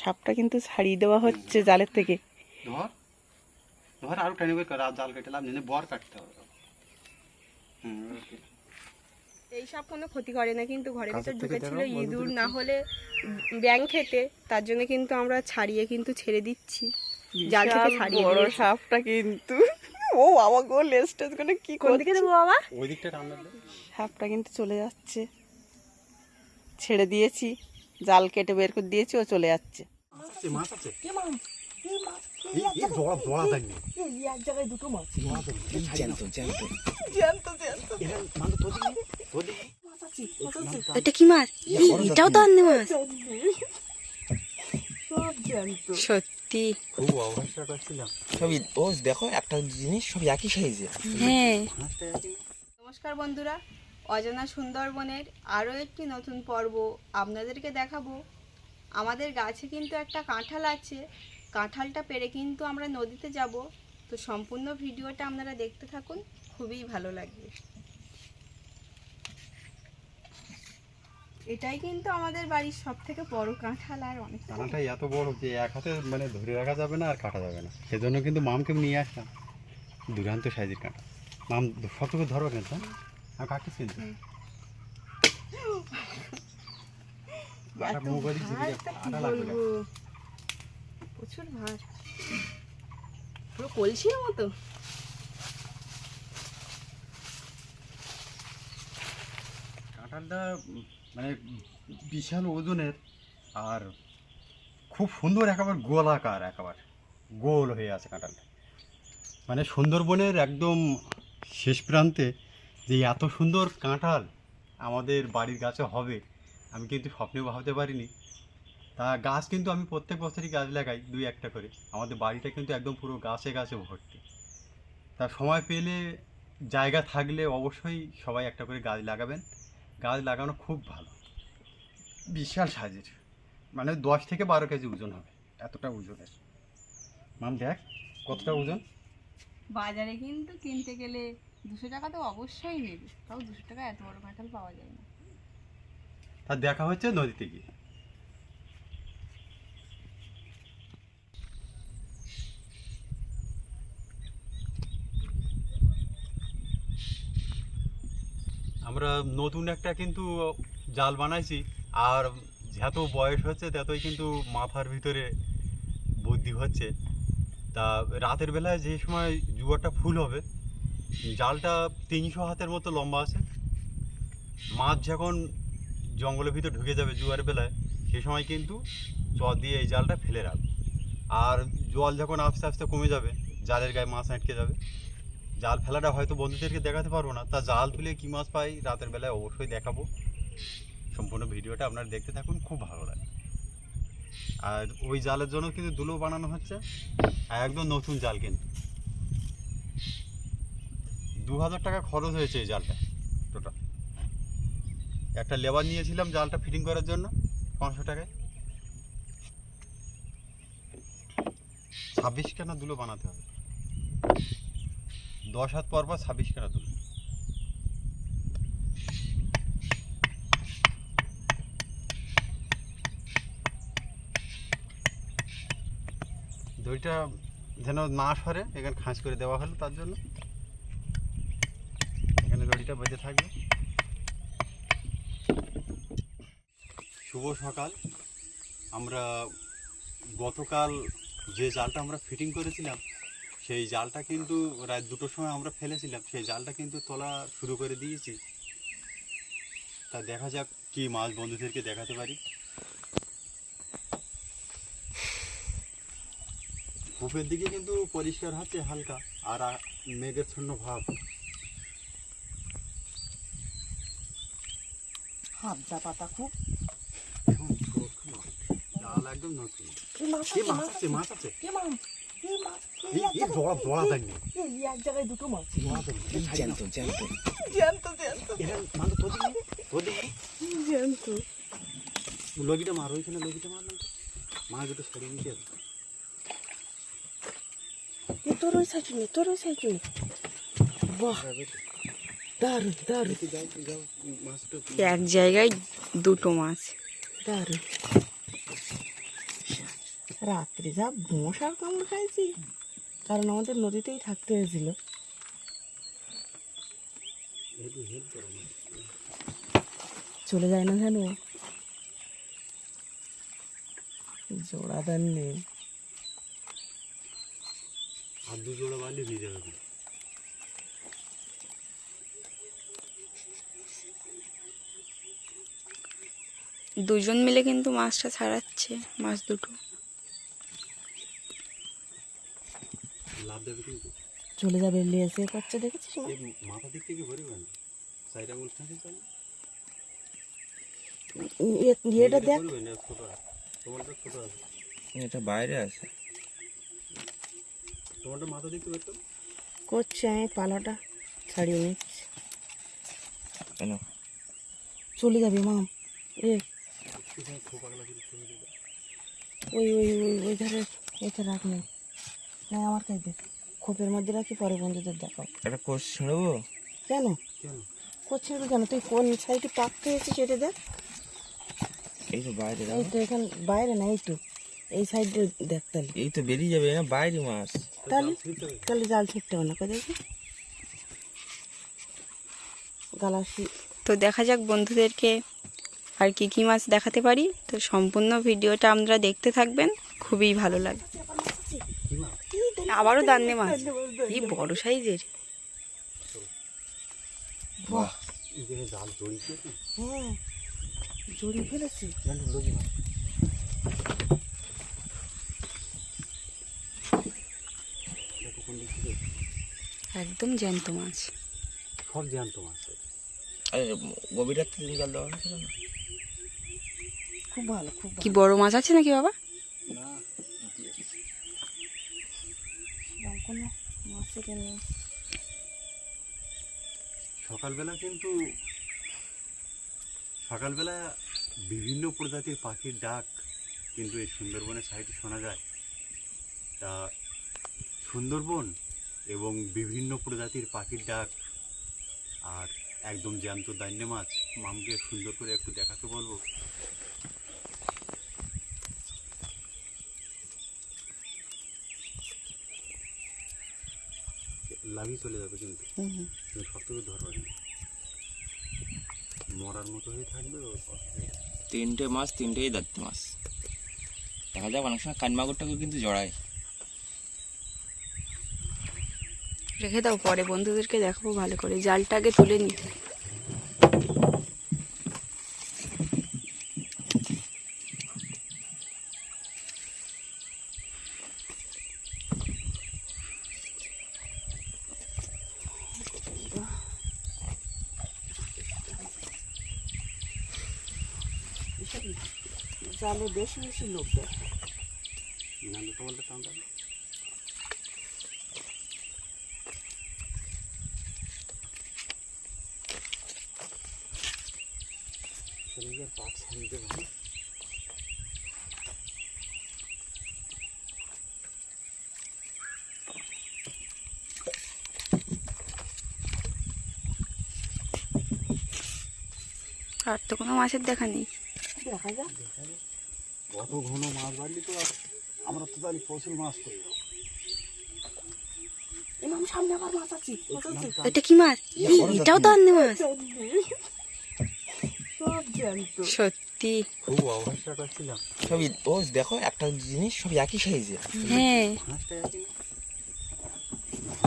সাপটা কিন্তু ছাড়িয়ে দেওয়া হচ্ছে জালের থেকে। ধর ধর আরও টেনে বের কর জাল কেটে লাভ নেই বর কাটতে হবে। হুম ওকে। এই সাপ কোনো ক্ষতি করে না কিন্তু ঘরের ভিতর ঢুকেছিল ইঁদুর না হলে ব্যাং খেতে তার জন্য কিন্তু আমরা ছাড়িয়ে কিন্তু ছেড়ে দিচ্ছি। জাল থেকে ছাড়িয়ে বড় সাপটা কিন্তু। ও বাবা গো লেজ টেজ করে কি কোন দিকে দেবো বাবা? ওই দিকটা সাপটা কিন্তু চলে যাচ্ছে। ছেড়ে দিয়েছি। জাল কেটে বের করে দিয়েছি ও চলে যাচ্ছে। মাছ আছে? এই এই জোড়া জোড়া দেন এরা মাছ। তো দিই তো দিই এটা কি মাছ? এটাও তো আনতে মাছ। সত্যি। খুব অবস্থা করছিলাম। সবই ও দেখো একটা জিনিস সব একই সাইজে হ্যাঁ। না। নমস্কার বন্ধুরা অজানা সুন্দরবনের আরও একটি নতুন পর্ব আপনাদেরকে দেখাবো। আমাদের গাছে কিন্তু একটা কাঁঠাল আছে। কাঁঠালটা পেরে কিন্তু আমরা নদীতে যাব। তো সম্পূর্ণ ভিডিওটা আপনারা দেখতে থাকুন, খুবই ভালো লাগবে। এটাই কিন্তু আমাদের বাড়ির সব থেকে বড় কাঁঠাল আর অনেক কাঁটাটা এত বড় যে এক হাতে মানে ধরে রাখা যাবে না আর কাটা যাবে না। সেজন্য কিন্তু মামকে নিয়ে আসতাম দুরান্ত সাইজের কাঁটা মাম সব ধরবে কেন আমি কাটতে। বলব? প্রচুর ভার। পুরো কলসির মতো। কাঁঠালটা মানে বিশাল ওজনের আর খুব সুন্দর একেবারে গোলাকার একেবারে। গোল হয়ে আছে কাঁঠালটা। মানে সুন্দরবনের একদম শেষ প্রান্তে যে এত সুন্দর কাঁঠাল আমাদের বাড়ির গাছে হবে, আমি কিন্তু স্বপ্নেও ভাবতে পারিনি। তা গাছ কিন্তু আমি প্রত্যেক বছরই গাছ লাগাই দুই একটা করে। আমাদের বাড়িটা কিন্তু একদম পুরো গাছে গাছে ভর্তি। তা সময় পেলে, জায়গা থাকলে অবশ্যই সবাই একটা করে গাছ লাগাবেন। গাছ লাগানো খুব ভালো। বিশাল সাইজের। মানে দশ থেকে বারো কেজি ওজন হবে, এতটা ওজনের। মাম দেখ, কতটা ওজন? বাজারে কিন্তু কিনতে গেলে দুশো টাকা তো অবশ্যই নেবে। তাও দুশো টাকা এত বড় কাঁঠাল পাওয়া যায় না। তা দেখা হচ্ছে নদীতে গিয়ে। আমরা নতুন একটা কিন্তু জাল বানাইছি, আর যত বয়স হচ্ছে ততই কিন্তু মাথার ভিতরে বুদ্ধি হচ্ছে। তা রাতের বেলায় যে সময় জুয়ারটা ফুল হবে জালটা তিনশো হাতের মতো লম্বা আছে। মাছ যখন জঙ্গলের ভিতর ঢুকে যাবে জোয়ার বেলায়, সে সময় কিন্তু চর দিয়ে এই জালটা ফেলে রাখবে। আর জল যখন আস্তে আস্তে কমে যাবে, জালের গায়ে মাছ আটকে যাবে। জাল ফেলাটা হয়তো বন্ধুদেরকে দেখাতে পারব না। তা জাল তুলে কী মাছ পাই, রাতের বেলায় অবশ্যই দেখাবো। সম্পূর্ণ ভিডিওটা আপনারা দেখতে থাকুন, খুব ভালো লাগে। আর ওই জালের জন্য কিন্তু দুলো বানানো হচ্ছে। একদম নতুন জাল কিন্তু। দু হাজার টাকা খরচ হয়েছে এই জালটা টোটাল একটা লেবার নিয়েছিলাম জালটা ফিটিং করার জন্য, পাঁচশো টাকায়। ছাব্বিশ কেনা দুলো বানাতে হবে। দশ হাত পর পর ছাব্বিশ কেনা দুলো। দইটা যেন না সরে, এখানে খাঁজ করে দেওয়া হলো তার জন্য। দড়িটা বেঁধে থাকবে। শুভ সকাল। আমরা গতকাল যে জালটা আমরা ফিটিং করেছিলাম, সেই জালটা কিন্তু রাত দুটোর সময় আমরা ফেলেছিলাম। সেই জালটা কিন্তু তোলা শুরু করে দিয়েছি। তা দেখা যাক কি মাছ বন্ধুদেরকে দেখাতে পারি। কূপের দিকে কিন্তু পরিষ্কার হচ্ছে হালকা, আর মেঘের ছন্ন ভাব। হাবজা পাতা খুব। মাছ। জাল একদম নতুন। এই মাছ আছে মাছ আছে জ্যান্ত জ্যান্ত। জ্যান্ত জ্যান্ত। লগিটা মার ওইখানে লগিটা মার না। মা দুটো সরিয়ে নিতে হবে তোর ওই সাইডে তোর ওই সাইডে বাহ। এক জায়গায় দুটো মাছ। দারুণ রাত্রে যা মশার কামড় খাইছি। কারণ আমাদের নদীতেই থাকতে হয়েছিল। চলে যায় না জানো জোড়াদার নেই। আর দু জোড়া বালি ভিজে যাবে দুজন মিলে কিন্তু মাছটা ছাড়াচ্ছে মাছ দুটো। চলে যাবে লেসে করছে দেখেছিস মাথা দিক থেকে ভরবে না সাইড থাকে এ- এটা দেখ। তোমারটা ছোট আছে। এটা বাইরে আছে। তোমারটা মাথা দেখতে পেতো করছে আমি পালাটা ছাড়িয়ে নিচ্ছি। কেন চলে যাবে মাম এ কিছু খোপাগলা করে ছবি দেবে ওই ওই ওই ওই ধারে এতে রাখ নেই। না আমার কাছে দে। খোপের মধ্যে রাখি পরে বন্ধুদের দেখাও। একটা কোষ ছিঁড়বো? কেন? কেন? করছিস কেন? তুই কোন সাইডে এটা দেখ। এই তো বাইরে এই তো এখান বাইরে না এই তো। এই সাইডে দেখ তাহলে। এই তো বেরিয়ে যাবে না? বাইরে মাছ। তাহলে? তাহলে জাল ছিটতে হবে না কোথায় দেখি। গালাসি। তো দেখা যাক বন্ধুদেরকে আর কি কি মাছ দেখাতে পারি? তো সম্পূর্ণ ভিডিওটা আপনারা দেখতে থাকবেন খুবই ভালো লাগে আবারও দান্নে মাছ। এই বড় সাইজের। জাল হ্যাঁ একদম জ্যান্ত মাছ। সব জ্যান্ত মাছ। আরে গভীর রাত্রে তুমি দেওয়া হয়েছিল না? খুব ভালো খুব কি বড় মাছ আছে নাকি বাবা? সকালবেলা কিন্তু সকালবেলা বিভিন্ন প্রজাতির পাখির ডাক কিন্তু এই সুন্দরবনের সাইডে শোনা যায়। তা সুন্দরবন এবং বিভিন্ন প্রজাতির পাখির ডাক আর একদম জ্যান্ত দান্যে মাছ। মামকে সুন্দর করে একটু দেখাতে বলব। লাভি চলে যাবে কিন্তু। তুমি থেকে ধরবে না মরার মতো হয়ে থাকবে নেই। তিনটে মাছ তিনটেই দাঁত মাছ দেখা যাক অনেক সময় কানমাগুরটাকেও কিন্তু জড়ায়। রেখে দাও পরে বন্ধুদেরকে দেখাবো ভালো করে। জালটাকে আগে তুলে নি। জালে বেশি বেশি লোক পাট হ্যাঁ? আর তো কোনো মাছের দেখা নেই। দেখা যাক। অত ঘন মাছ বাড়লি তো আমরা তো জানি প্রচুর মাছ করি এমন সামনে আবার মাছ আছে এটা কি মাছ? এটাও তো আন্নে মাছ। সত্যি। খুব অবস্থা করছিলাম। সবই ও দেখো একটা জিনিস সব একই সাইজে হ্যাঁ। ফাঁসটা একই না।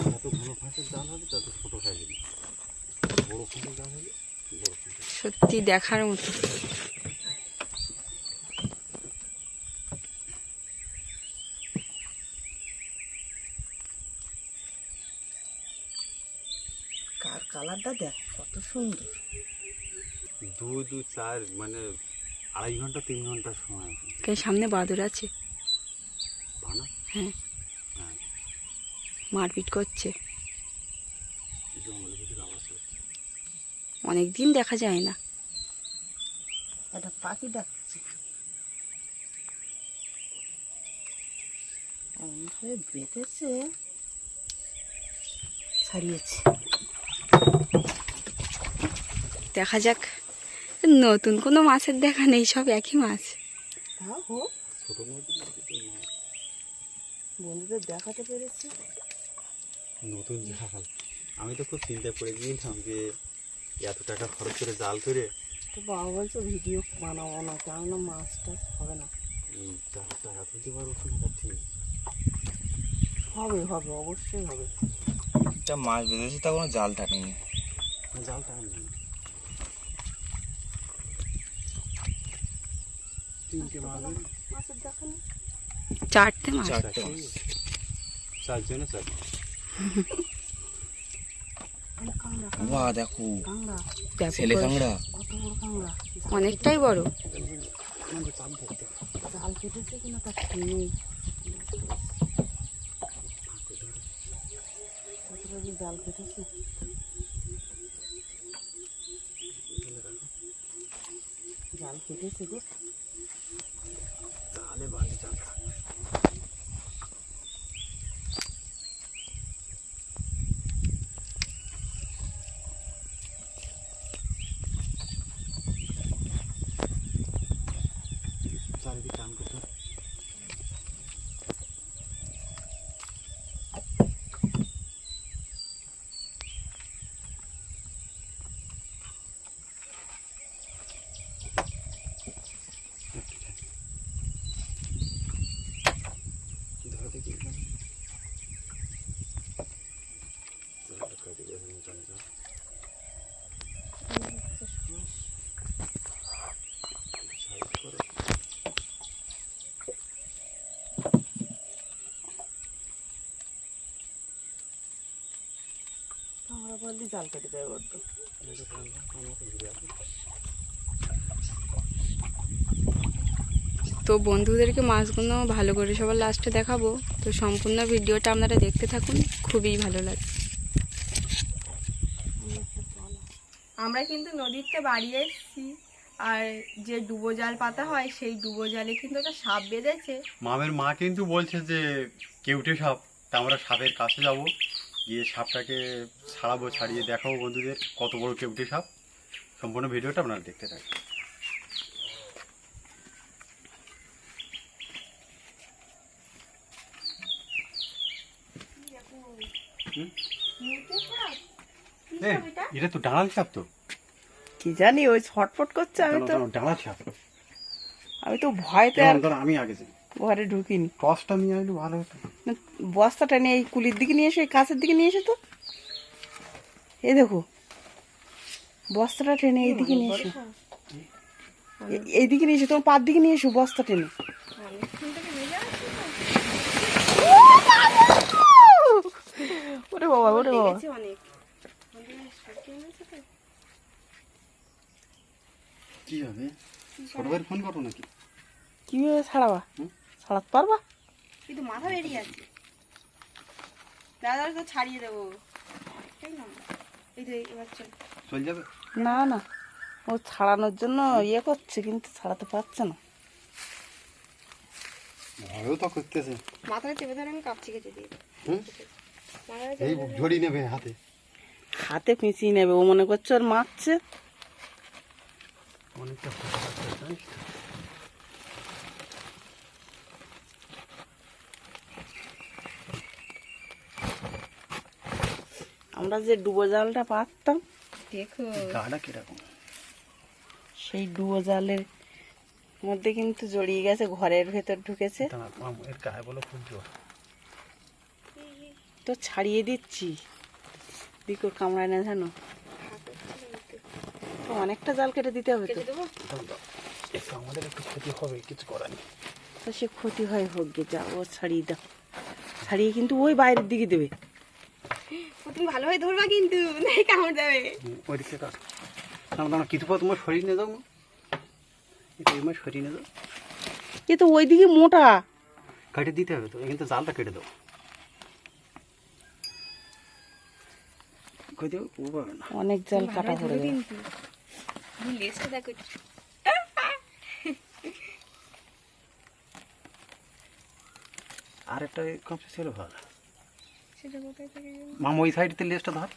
যত ঘন ফাঁসের জাল হবে তত ছোটো সাইজের বড়ো ফাঁসের জাল হলে সত্যি দেখার মতো কার কালারটা দেখ কত সুন্দর। দু দু চার মানে আড়াই ঘণ্টা তিন ঘণ্টা সময় কে সামনে বাদুর আছে? হ্যাঁ। হ্যাঁ। মারপিট করছে। অনেক দিন দেখা যায় না। একটা পাখি ডাকছে এমনভাবে বেঁধেছে। ছাড়িয়েছে। দেখা যাক। নতুন কোনো মাছের দেখা নেই সব একই মাছ। বন্ধুদের দেখাতে পেরেছি। নতুন জাল। আমি তো খুব চিন্তায় পড়ে গিয়েছিলাম যে এত টাকা খরচ করে জাল করে তো বাবা বলছে ভিডিও বানাবো না কেননা মাছ টাছ হবে না। জাল টাকা তুলতে পারব কিনা ঠিক হবে হবে অবশ্যই হবে। তা মাছ বেঁধেছে তা কোনো জাল টানেনি না, জালটা আর নেই তিনটে মাছ হলো। মাছের দেখা নেই চারটে মাছ চারটে মাছ চারজনে চার কাংড়া বাহ দেখো কাংড়া ছেলে কাংড়া কত বড় কাংড়া অনেকটাই বড় জাল কেটেছে কিনা তার ঠিক নেই কতটা যে জাল কেটেছে জাল কেটেছে গো জালে বালি জাল চারিদিকে টান করতে হবে। ধরো দেখি এখানে। জালটা কেটে গেছে, নিচে নিচে। সাইড করো। আমরা তো বন্ধুদেরকে মাছগুলো ভালো করে সবার লাস্টে দেখাবো। তো সম্পূর্ণ ভিডিওটা আপনারা দেখতে থাকুন, খুবই ভালো লাগে আমরা কিন্তু নদীতে বাড়িয়ে এসেছি। আর যে ডুবো জাল পাতা হয় সেই ডুবো জালে কিন্তু একটা সাপ বেঁধেছে। মামের মা কিন্তু বলছে যে কেউটে সাপ তা আমরা সাপের কাছে যাব। গিয়ে সাপটাকে ছাড়াবো ছাড়িয়ে দেখাবো বন্ধুদের কত বড় কেউটে সাপ। সম্পূর্ণ ভিডিওটা আপনারা দেখতে থাকুন। হুম? এটা? তো ডাঙাল সাপ তো। কি জানি ওই ছটফট করছে আমি তো। ডাঙাল আমি তো ভয়তে আমি আগে ঘরে ঢুকিনি। টসটা নিয়ে আসলে ভালো হতো। বস্তাটা নিয়ে এই কুলির দিকে নিয়ে এসে এই কাছের দিকে নিয়ে এসে তো। এই দেখো বস্তাটা টেনে এই দিকে নিয়ে এসো। এ- এই দিকে নিয়ে এসো তোমার পার দিকে নিয়ে এসো বস্তা টেনে। ওরে বাবা ওরে বাবা অনেক কি হবে ছোট ভাইয়ের ফোন করো নাকি? কীভাবে ছাড়াবা? ছাড়াতে পারবা? কিন্তু মাথা বেরিয়ে আছে। দাদা তো ছাড়িয়ে দেবো। এই না এই তো এবার চল। চলে যাবে? না না। ও ছাড়ানোর জন্য ইয়ে করছে কিন্তু ছাড়াতে পারছে না। ভয়ও তো করতেছে। মাথাটা চেপে ধরে আমি কাঁপছি কেটে দিয়ে। এই ঝড়ি নেবে হাতে। হাতে পিঁচিয়ে নেবে ও মনে করছে ওর মারছে। অনেকটা আমরা যে ডুবো জালটা পারতাম দেখো। গাটা কীরকম? সেই ডুবো জালের মধ্যে কিন্তু জড়িয়ে গেছে ঘরের ভেতর ঢুকেছে। এর গায়ে বলো খুব জোর তো ছাড়িয়ে দিচ্ছি। দিকো কামড়ায় না জানো? অনেকটা জাল কেটে দিতে হবে তো। দেবো। একটু আমাদের একটু ক্ষতি হবে কিছু করার নেই। তো সে ক্ষতি হয় হোক গে যা ও ছাড়িয়ে দাও। ছাড়িয়ে কিন্তু ওই বাইরের দিকে দেবে। ও তুমি ভালোভাবে ধরবা কিন্তু নাই কামড় যাবে? হুম, ওইদিকে কাজ না দাঁড়া কিছু পর তোমার শরীর নিয়ে যাও এটা আমার শরীর নিয়ে যাও। এ তো ওই দিকে মোটা। কেটে দিতে হবে তো কিন্তু জালটা কেটে দাও। দেবো না। অনেক জাল কাটা পড়ে যাবে কিন্তু। তুমি লেজটা দেখো আর একটা কাঁচা ছিল ভালো। সেটা কোথায় থেকে মাম ওই সাইডতে লেজটা ধর।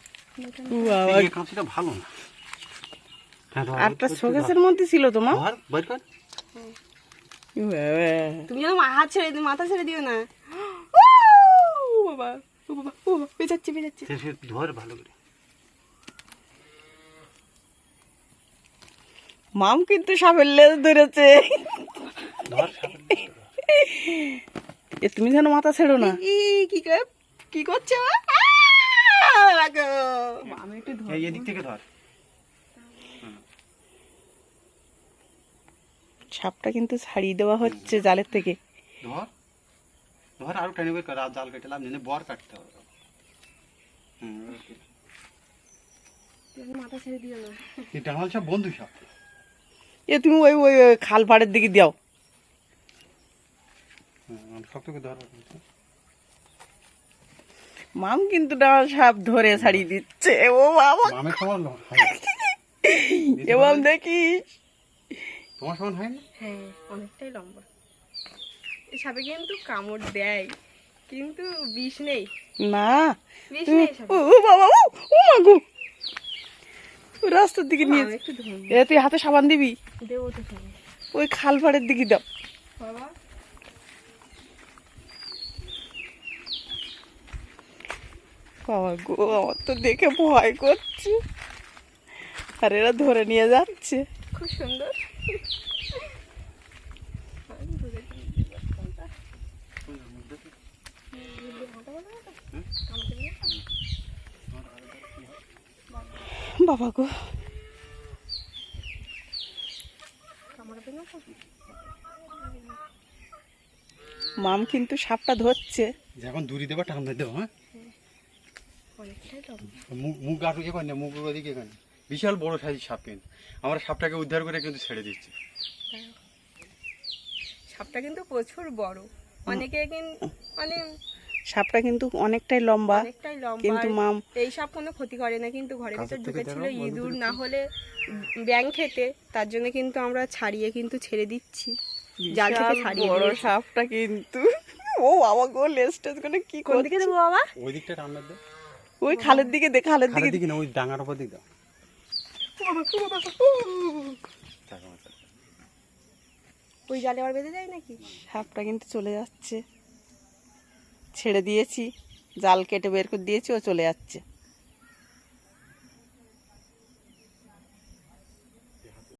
এই ভালো না। হ্যাঁ শোকেসের মধ্যে ছিল তো মা? ধর বের কর। তুমি হাত ছেড়ে দিও মাথা ছেড়ে দিও না। ও বাবা ও বাবা ও বাবা বেঁচাচ্ছে বেঁচাচ্ছে ধর ভালো করে। মাম কিন্তু সাপের লেজ ধরেছে এ তুমি যেন মাথা ছেড়ো না। কি কি করছে ও? আহ! রাখো। আমি একটু এদিক থেকে ধর। সাপটা কিন্তু ছাড়িয়ে দেওয়া হচ্ছে জালের থেকে। ধর। ধর আরও টেনে বের কর জাল কেটে লাভ নেই বর কাটতে হবে। হুম মাথা ছেড়ে দিও না। এই ডাঙাল সব বন্ধু সব। এ তুমি ওই ওই ওই খাল পাড়ের দিকে দাও ধর। মাম কিন্তু ডাল সাপ ধরে ছাড়িয়ে দিচ্ছে। ও বাবা। দেখিস। তোমার সমান হয় না হ্যাঁ অনেকটাই লম্বা। এই সাপে কিন্তু কামড় দেয়? কিন্তু বিষ নেই। না। বিষ নেই ও ও বাবা ও ও মাগো রাস্তার দিকে নিয়ে এ তুই হাতে সাবান দিবি? ওই খাল পাড়ের দিকে দাও। বাবা গো আমার তো দেখে ভয় করছে। আর এরা ধরে নিয়ে যাচ্ছে। খুব সুন্দর। বাবা গো কামড়াবে না তো? মাম কিন্তু সাপটা ধরছে। যখন দূরি দেবা টান দেবো হ্যাঁ? মুখ আটু এ না মুখ ওদিকে এখানে বিশাল বড় সাইজ সাপ কিন্তু। আমরা সাপটাকে উদ্ধার করে কিন্তু ছেড়ে দিচ্ছি। সাপটা কিন্তু প্রচুর বড়। অনেকে কিন্তু মানে সাপটা কিন্তু অনেকটাই লম্বা অনেকটাই কিন্তু মাম এই সাপ কোনো ক্ষতি করে না কিন্তু ঘরের ভিতর ঢুকেছিল ইঁদুর না হলে ব্যাং খেতে। তার জন্য কিন্তু আমরা ছাড়িয়ে কিন্তু ছেড়ে দিচ্ছি। জাল থেকে ছাড়িয়ে বড় সাপটা কিন্তু। ও বাবা গো লেজ টেজ করে কি কোন দিকে দেবো বাবা? ওই দিকটা টান দে। ওই খালের দিকে দে খালের দিকে দিকে না ওই ডাঙার উপর দিক দাও। ওই জালে আবার বেঁধে যায় নাকি? সাপটা কিন্তু চলে যাচ্ছে। ছেড়ে দিয়েছি জাল কেটে বের করে দিয়েছি ও চলে যাচ্ছে।